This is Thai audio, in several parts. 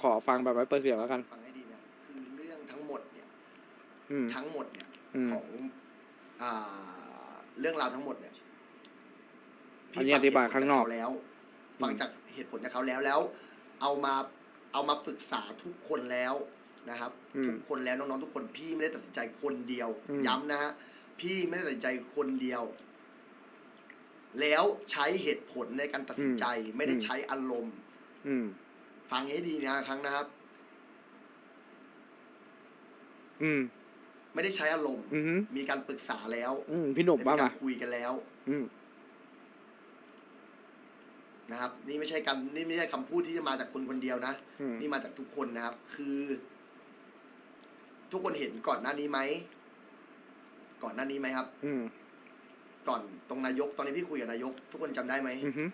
ขอฟังแบบไม่เปิดเสียงแล้วกัน ฟังให้ดีนะคือเรื่องทั้งหมดเนี่ย อืม ทั้งหมดเนี่ยอืมของอ่าเรื่องราวทั้งหมดเนี่ยอันนี้อธิบายข้างนอก ฟังจากเหตุผลจากเขาแล้ว ฟังจากเหตุผลจากเขาแล้วแล้ว เอามาเอามาปรึกษาทุกคนแล้วนะครับ อืม ทุกคนแล้วน้องๆทุกคนพี่ไม่ได้ตัดสินใจคนเดียว อืม ย้ำนะฮะพี่ไม่ได้ตัดสินใจคนเดียว แล้วใช้เหตุผลในการตัดสินใจ ไม่ได้ใช้อารมณ์ อืม ฟังให้ดีนะครั้งนะครับ อืม ไม่ได้ใช้อารมณ์ อืมมีการปรึกษาแล้วอืมพี่หนุ่มว่ามีกามารคุยกันแล้วอืม นะครับ นี่ไม่ใช่การนี่ไม่ใช่คำพูดที่จะมาจากคนคนเดียวนะ อืม นี่มาจากทุกคนนะครับ คือ ทุกคนเห็นก่อนหน้านี้ไหม ก่อนหน้านี้ไหมครับ อืมก่อนตรงนายก ตอนนี้พี่คุยกับนายก ทุกคนจำได้ไหม อืม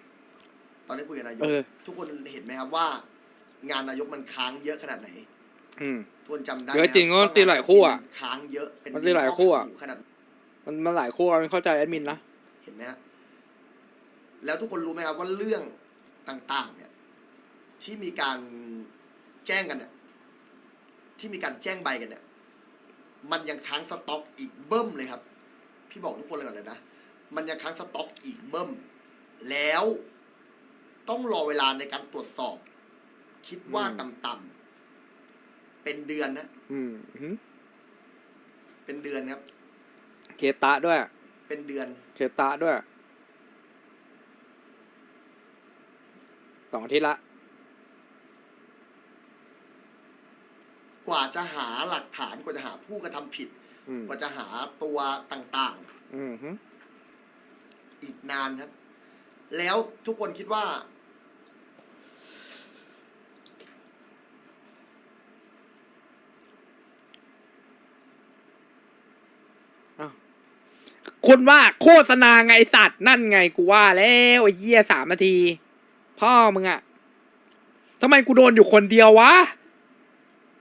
ตอนนี้คุยกับนายก เออ ทุกคนเห็นไหมครับว่า งานนายกมันค้างเยอะขนาดไหนอืมทุกคนจำได้เยอะไหมคบจริงว่ก็ตีหลายคู่อะ ค้างเยอะเป็นมันตีหลายคู่อะขนาด มันมันหลายคู่มันเข้าใจแอดมินนะ เห็นไหมฮะ แล้วทุกคนรู้ไหมครับว่าเรื่องต่างๆ เนี่ย ที่มีการแจ้งกันเนี่ย ที่มีการแจ้งใบกันเนี่ย มันยังค้างสต็อกอีกเบิ้มเลยครับ พี่บอกทุกคนเลยก่อนเลยนะ มันยังค้างสต็อกอีกเบิ้ม แล้วต้องรอเวลาในการตรวจสอบ คิดว่าอืมต่ำๆเป็นเดือนนะ อืมอืมเป็นเดือนครับ เคตะด้วย เป็นเดือน เคตะด้วยสองอาทิตย์ละ กว่าจะหาหลักฐานกว่าจะหาผู้กระทำผิด อืมกว่าจะหาตัวต่างอืมฮึๆอีกนานครับ แล้วทุกคนคิดว่า คุณว่าโฆษณาไงสัตว์นั่นไงกูว่าแล้วไอ้เหี้ยสามนาที พ่อมึงอะทำไมกูโดนอยู่คนเดียววะ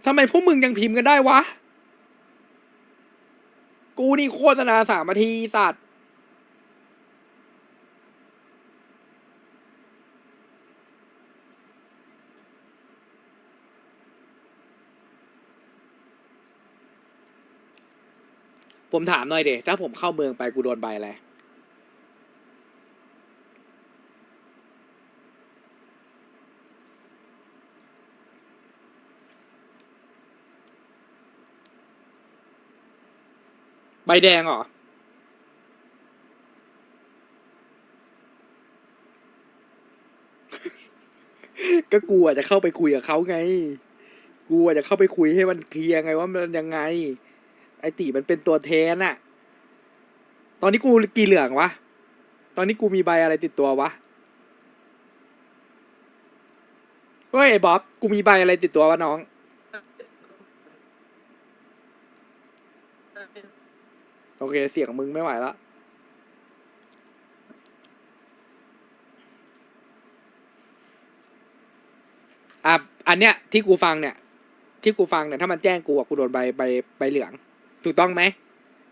ทำไมพวกมึงยังพิมพ์กันได้วะ กูนี่โฆษณาสามนาทีสัตว์ ผมถามหน่อยเดถ้าผมเข้าเมืองไปกูโดนใบอะไรใบแดงเหรอ ก็กูอาจจะเข้าไปคุยกับเขาไงกูอาจจะเข้าไปคุยให้มันเคลียร์ไงว่ามันยังไง ไอติมันเป็นตัวแทนอะตอนนี้กูกี่เหลืองวะ ตอนนี้กูมีใบอะไรติดตัววะ เฮ้ยไอ้บ๊อบ กูมีใบอะไรติดตัววะน้อง โอเคเสียงมึงไม่ไหวแล้วอะอันเนี้ยที่กูฟังเนี่ย ที่กูฟังเนี่ยถ้ามันแจ้งกูอะกูโดนใบใบใบเหลือง ถูกต้องไหม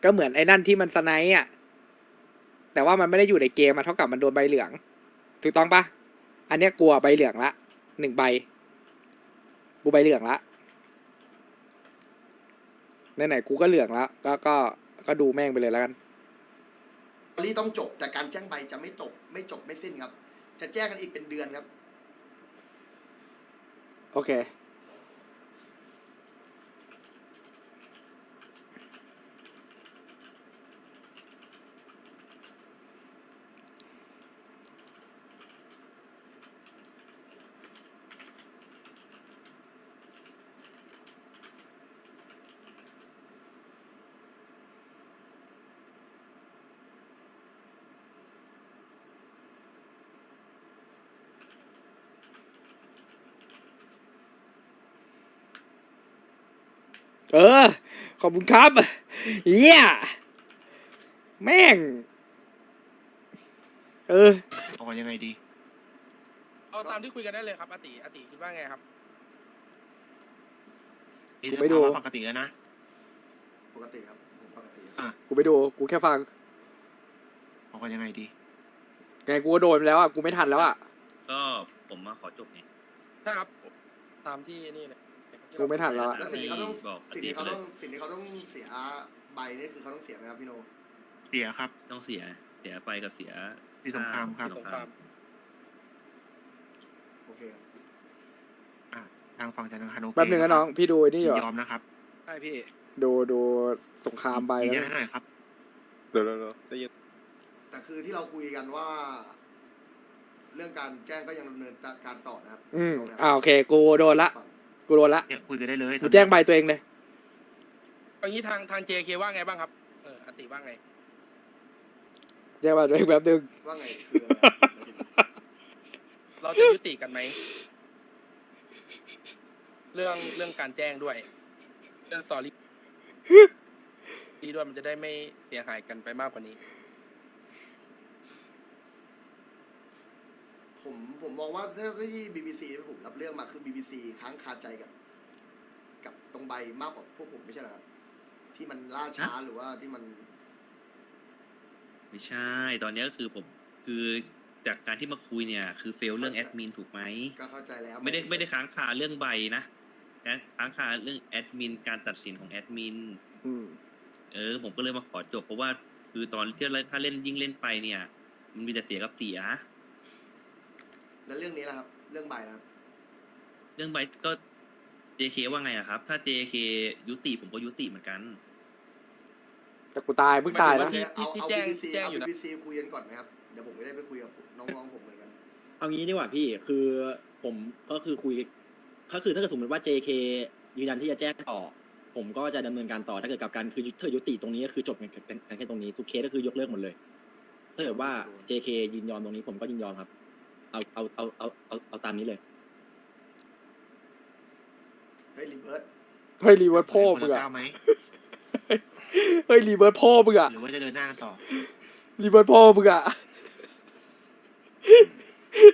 ก็เหมือนไอ้นั่นที่มันสไนด์อะ แต่ว่ามันไม่ได้อยู่ในเกมมาเท่ากับมันโดนใบเหลือง ถูกต้องปะอันเนี้ยกลัวใบเหลืองละหนึ่งใบ กูใบเหลืองละไหนๆกูก็เหลืองละก็ก็ก็ดูแม่งไปเลยแล้วกันตอนนี้ต้องจบแต่การแจ้งใบจะไม่จบไม่จบไม่สิ้นครับ จะแจ้งกันอีกเป็นเดือนครับ โอเค เออ ขอบคุณครับเยี่ยแม่ง เออ เอากันยังไงดี เอาตามที่คุยกันได้เลยครับอาติอาติคิดว่าไงครับ นี่กูสไปดู ภาวะปกติแล้วนะ ปกติครับผมปกติอะกูไปดู กูแค่ฟังเอากันยังไงดี ไงกูก็โดนไปแล้วอะ กูไม่ทันแล้วอะ ก็ผมมาขอจบไงใช่ครับ ตามที่นี่เลย กูไม่ทันแล้วอะ แล้วสิ่งที่เขาต้องบอกสิ่งที่เขาต้องสิ่งที่เขาต้องเสียใบนี่คือเขาต้องเสียไหมครับพี่โน เสียครับต้องเสีย เสียไปกับเสียสีสงครามครับสสงงคครารามมโอเคครับอะทางฝั่งธนาคารโอเคแป๊บหนึ่งนะน้อง พี่ดูไอ้นี่ยิเหรนยออมนะครับใช่พี่ดูดูสงครามไปยืนแล้ยัวนให้หน่อยครับเดี๋ยวเดี๋ยวเดี๋ยวได้ยินแต่คือที่เราคุยกันว่า เรื่องการแจ้งก็ยังดำเนินการต่อนะครับอืมตรงนั้นอ่าโอเค กูโดนละ ฝั่ง กูโดนละเนี่ยคุยกันได้เลยกูแจ้งใบตัวเองเลยเอางี้ทางทาง JK ว่าไงบ้างครับเอออติว่าไงแจ้งใบตัวเองแป๊บนึงว่าไงคืออะไรเราจะยุติกันไหมเรื่องเรื่องการแจ้งด้วย เรื่องสตอรี่ดีด้วยมันจะได้ไม่เสียหายกันไปมากกว่านี้ ผมผมมองว่าถ้าที่ BBC ที่ผมรับเรื่องมาคือ BBC ค้างคาใจกับ กับตรงใบมากกว่าพวกผมไม่ใช่เหรอครับ ที่มันล่าช้าหรือว่าที่มัน ไม่ใช่ ตอนนี้ก็คือผมคือจากการที่มาคุยเนี่ย คือเฟลเรื่องแอดมินถูกไหมก็เข้าใจแล้ว ไม่ได้ไม่ได้ค้างคาเรื่องใบนะนะค้างคาเรื่องแอดมินการตัดสินของแอดมินอืมเออ ผมก็เลยมาขอจบเพราะว่า คือตอนที่เราถ้าเล่นยิ่งเล่นไปเนี่ย มันมีแต่เสียกับเสีย แล้วเรื่องนี้ล่ะครับ เรื่องใบนะครับเรื่องใบก็ JK ว่าไงอะครับ ถ้า JK ยุติผมก็ยุติเหมือนกัน แต่กูตายเพิ่งตายนะโอเคเอาที่เอาแจ้ง BBC แจ้งเอาอยู่นะ BBC คุยกันก่อนไหมครับ เดี๋ยวผมไม่ได้ไปคุยกับน้องๆผมเหมือนกัน เอางี้ดีกว่าพี่คือผมก็คือคุยก็คือถ้าเกิดสมมติว่า JK ยืนยันที่จะแจ้งต่อ ผมก็จะดำเนินการต่อถ้าเกิดกับการคือเธอยุติตรงนี้ก็คือจบกันกันแค่ตรงนี้ทุกเคสก็คือยกเลิกหมดเลย ถ้าเกิดว่า JK ยินยอมตรงนี้ผมก็ยินยอมครับ เอาเอาเอาเอาเอาเอาตามนี้เลย เฮ้ยรีเบิร์ตเฮ้ยรีเวิร์สพ่อคนมึละงอะก้าวไหมเฮ้ยรีเวิร์สพ่อมึงอะหรือว่าจะเดินหน้ากันต่อรีเวิร์สพ่อมึงอะ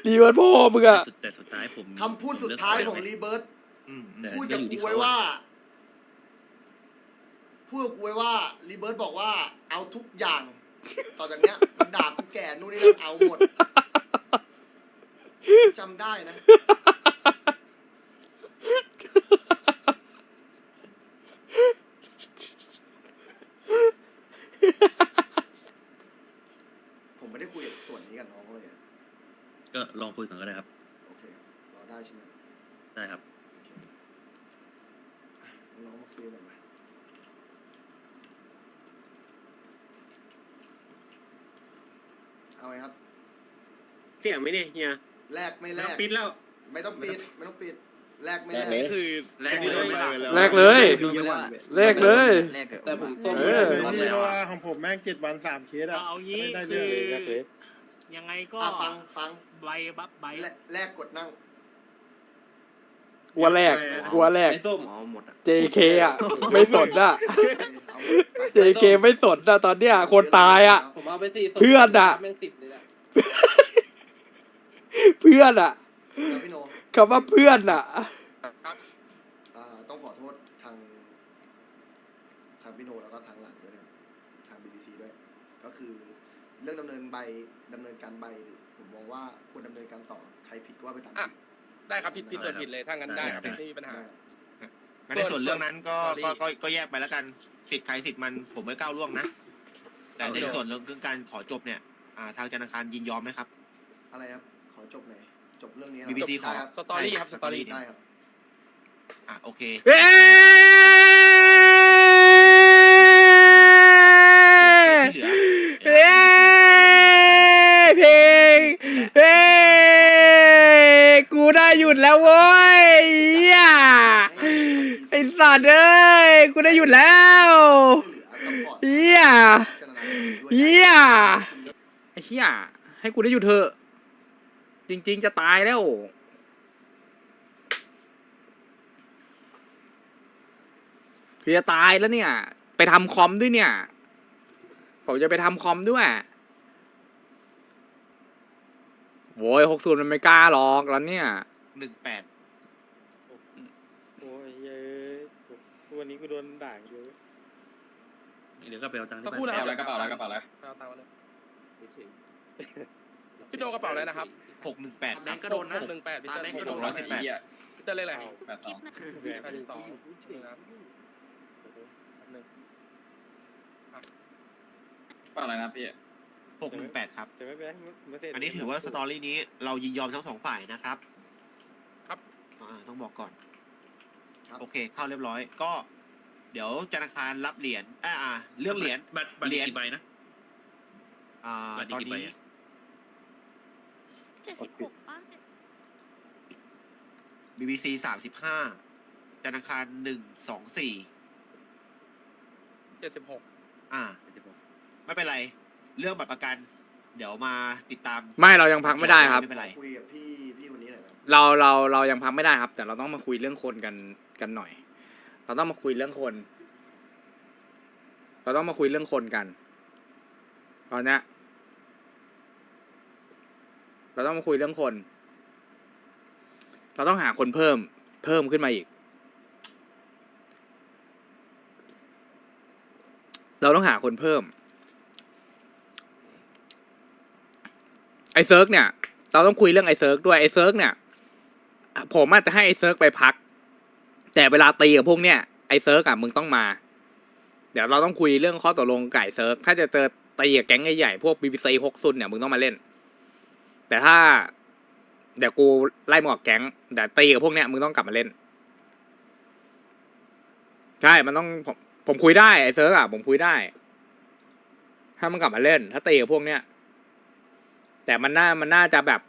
รีเวิร์สพ่อมึงอะแต่สุดแต่สุดท้ายผมคำพูดสุดท้ายของผมเลืรีกเบิร์ตอืมแต่พูดกับยังอยู่ที่กูไว้เขาอะว่าพูดกับกูไว้ว่ารีเบิร์ตบอกว่าเอาทุกอย่าง ต่อจากเนี้ยมันด่ากูแก่นู่นนี่นั่นเอาหมด จำได้นะ ผมไม่ได้คุยกับส่วนนี้กับน้องเลยอะก็ลองคุยกันก็ได้ครับ โอเคครับรอได้ใช่ไหมได้ครับ โอเคอะน้องมาคุยหน่อยมาเอาไงครับ เสียงไหมเนี่ยเฮีย แลกไม่แลแล้วกปิดแล้ว ไม่ต้องปิดไม่ต้องปิดแลกไม่แลกแลกเลยคือแลกเลยไหมล่ะแลกเลยแลกเลยแต่ผมส้มเออพี่ว่าของผมแม่งเจ็ดวันสามเคสอะเอางี้ไม่ได้คืเรื่องอเลย ยังไงก็อะฟังฟังใบบับใบแลกแลกกดนั่งกลัวแรกกลัวแรก ไอ้ส้มหมอหมดอะ JK อะ ไม่สนอะ เอา JK ไม่สนอะ ตอนเนี้ยคนตายอะ ผมเอาไปสี่เพื่อนอะ แม่งติดเลยแหละ เพื่อนอะแล้วพี่โนคำว่าเพื่อนอะอ่าต้องขอโทษทาง ทางพี่โนแล้วก็ทางหลังด้วยนะครับทางบีบีซีด้วย ก็คือเรื่องดำเนินใบดำเนินการใบผมมองว่าควรดำเนินการต่อใครผิดก็ว่าไปตามผิดได้ครับผิดผิดส่วนผิดเลยถ้างั้นได้ครับได้ไม่มีปัญหา ได้ งั้นในส่วนเรื่องนั้นก็ส่วนก็ ก็ ก็แยกไปแล้วกัน สิทธิ์ใครสิทธิ์มัน ผมไม่ก้าวล่วงนะ แต่ในส่วนเรื่องการขอจบเนี่ย อ่า ทางธนาคารยินยอมไหมครับ อะไรครับ ขอจบหน่อยจบเรื่องนี้นะ BBC ขอได้ครับสตอรี่ครับสตอรี่ได้ครับ อะโอเค เอ้ยที่เหลือเอ้ยเพลงเอ้ยกูได้หยุดแล้วโว้ยเหี้ยไอ้สัตว์เอ้ยกูได้หยุดแล้วเหี้ยเฮียไอ้เฮียให้กูได้หยุดเถอะ จริง ๆ จะตายแล้ว คือจะตายแล้วเนี่ย ไปทำคอมด้วยเนี่ย ผมจะไปทำคอมด้วยโว้ยหกศูนย์มันไม่กล้าหรอกแล้วเนี่ย หนึ่งแปดโอ้ยเย้ยทุกวันนี้กูโดนด่าเยอะเดี๋ยวก็ไปเอาตังค์ที่สักบ้านครู่นะครับอะไรกระเป๋าอะไรกระเป๋าอะไร เอาตังค์มาเลย พี่โดกระเป๋าอะไรนะครับหกหนึ่งแปดนั่นก็โดนนะหกหนึ่งแปดพี่ตาเติ้ลแดงก็หโดกนหร้นึ่อยงสิบแปแปดดเตอร์เลขอะไรแปดสองแปดสองนะครับหนึ่งว่าอะไรนะพี่หกหนึ่งแปดครับ แต่ไม่เป็นไรไม่เสร็จอันนี้ถือว่าสตอรี่นี้เรายินยอมทั้งสองฝ่ายนะครับครับ อ่าต้องบอกก่อน ครับ โอเค เข้าเรียบร้อย ก็ เดี๋ยวธนาคารรับเหรียญอ่าอ่าเรื่องเหรียญ บัตรบัตรเหรียญ กี่ใบนะ อ่าบัตรตอนกี่ใบนี้อะเจ็ดสิบหกป้าเจ็ด BBC สามสิบห้าธนาคารหนึ่งสองสี่เจ็ดสิบหกอ่าไม่เป็นไร เรื่องบัตรประกัน เดี๋ยวมาติดตามไม่เรายังพักไม่ได้ครับ ไม่เป็นไร คุยกับพี่พี่คนนี้หน่อยครับเราเราเรายังพักไม่ได้ครับ แต่เราต้องมาคุยเรื่องคนกันกันหน่อย เราต้องมาคุยเรื่องคน เราต้องมาคุยเรื่องคนกัน ตอนเนี้ย เราต้องมาคุยเรื่องคน เราต้องหาคนเพิ่ม เพิ่มขึ้นมาอีก เราต้องหาคนเพิ่ม ไอเซิร์กเนี่ย เราต้องคุยเรื่องไอเซิร์กด้วยไอเซิร์กเนี่ย ผมอาจจะให้ไอเซิร์กไปพัก แต่เวลาตีกับพวกเนี่ยไอเซิร์กอะมึงต้องมา เดี๋ยวเราต้องคุยเรื่องข้อตกลงไก่เซิร์กถ้าจะเจอตีกับแก๊งใหญ่ๆพวกบีบีซีฮกซุนเนี่ยมึงต้องมาเล่น แต่ถ้าเดี๋ยวกูไล่มึงออกแก๊งแต่ตีกับพวกเนี้ยมึงต้องกลับมาเล่น ใช่ มันต้องผมผมคุยได้ไอเซิร์กอะผมคุยได้ ถ้ามันกลับมาเล่น ถ้าตีกับพวกเนี้ยแต่มันน่ามันน่าจะแบบ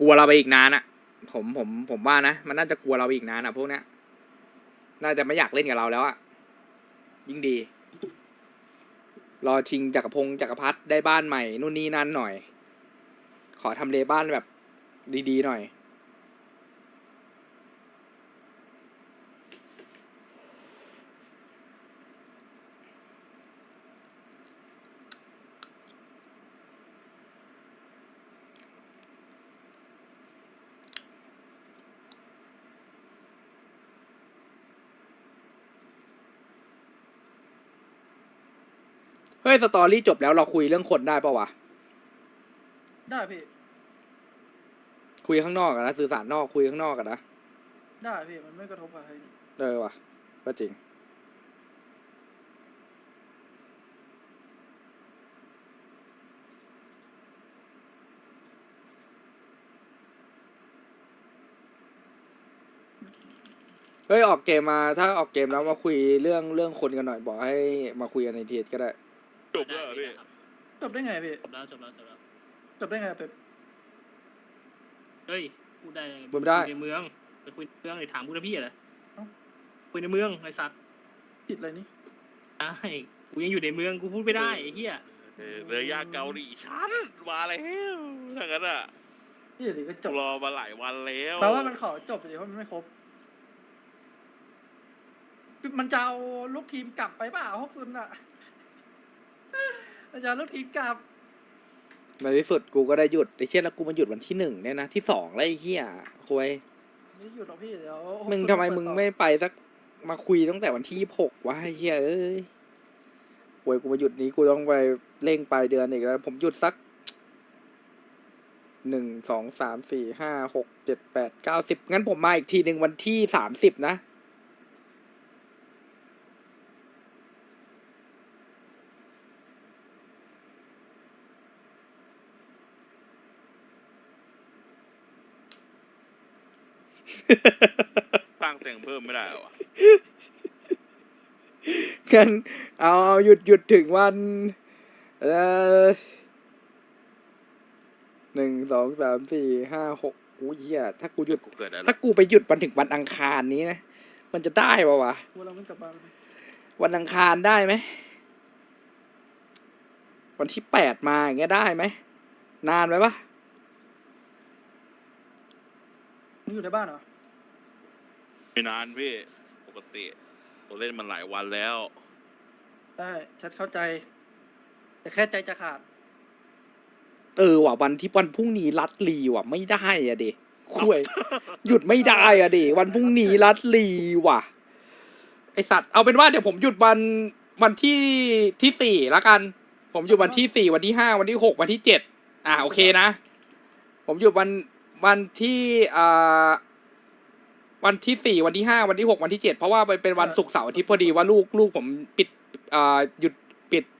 กลัวเราไปอีกนานอะผมผมผมว่านะมันน่าจะกลัวเราไปอีกนานอะพวกเนี้ยน่าจะไม่อยากเล่นกับเราแล้วอะยิ่งดี รอชิงจักรพงศ์จักรพัฒได้บ้านใหม่นู่นนี่นั่นหน่อย ขอทำเลบ้านแบบดีๆหน่อย เฮ้ยสตอรี่จบแล้วเราคุยเรื่องคนได้ปะวะ ได้พี่ คุยข้างนอกกันนะสื่อสารนอกคุยข้างนอกกันนะ ได้พี่ มันไม่กระทบกับใครนี่เออว่ะ ก็จริง เฮ้ย ออกเกมมาถ้าออกเกมแล้วมาคุยเรื่องเรื่องคนกันหน่อย บอกให้มาคุยกันในเทียก็ได้ จบแล้วพี่ จบได้ไงพี่จบแล้วจบแล้วจบแล้วจบได้ไงเป็ดเฮ้ยพูดได้งพูดไม่ได้คุยในเมืองไปคุยในเมืองเลยถามกูนะพี่อะไรคุยในเมืองไอ้สัตว์ผิดอะไรนี่ใช่กูยังอยู่ในเมืองกูพูดไม่ได้ไอ้เหี้ยเรือยากเกาหลีชันมาแล้วถ้างั้นอะพี่เดี๋ยวก็จบรอมาหลายวันแล้วแปลว่ามันขอจบเลยเพราะมันไม่ครบ มันจะเอาลูกทีมกลับไปเปล่าฮกซุนอะ มันจะเอาลูกทีมกลับในที่สุดกูก็ได้หยุดไอ้เชี่ยแล้วกูมาหยุดวันที่หนึ่งเนี่ยนะที่สองแล้วไอ้เหี้ยคุยไม่หยุดหรอกพี่เดี๋ยวมึงฮกซุนทำไมเปิดมึงต่อไม่ไปสักมาคุยตั้งแต่วันที่ยี่หกวะไอ้เหี้ยเอ้ยโวยกูมาหยุดนี้กูต้องไปเร่งปลายเดือนอีกแล้ว ผมหยุดสักหนึ่งสองสามสี่ห้าหกเจ็ดแปดเก้าสิบงั้นผมมาอีกทีหนึ่งวันที่สามสิบนะ สร้างเสียงเพิ่มไม่ได้เหรอวะงั้นเอาเอาหยุดหยุดถึงวันเออหนึ่งสองสามสี่ห้าหกอู้ยเหี้ยถ้ากูหยุด กูเกิดอะไรถ้ากูไปหยุดวันถึงวันอังคารนี้นะ มันจะได้ปะวะกูเราไม่กลับบ้านเลยวันอังคารได้ไหม วันที่แปดมาอย่างเงี้ยได้ไหม นานไหมปะมึงอยู่ในบ้านเหรอ ไม่นานพี่ปกติเราเล่นมันหลายวันแล้ว ได้ชัดเข้าใจ แต่แค่ใจจะขาด เออว่ะวันที่วันพรุ่งนี้รัดลีว่ะ ไม่ได้อะเด็คุยหยุดไม่ได้อะเด็วันพรุ่งนี้รัดลีว่ะ ไอสัตว์เอาเป็นว่าเดี๋ยวผมหยุดวันวันที่ที่สี่ละกัน ผมหยุดวันที่สี่วันที่ห้าวันที่หกวันที่เจ็ดอ่าโอเคนะ ผมหยุดวันวันที่อ่า วันที่สี่วันที่ห้าวันที่หกวันที่เจ็ดเพราะว่ามันเป็นวันศุกร์เสาร์อาทิตย์พอดีว่าลูกลูกผมปิดอ่าหยุดปิด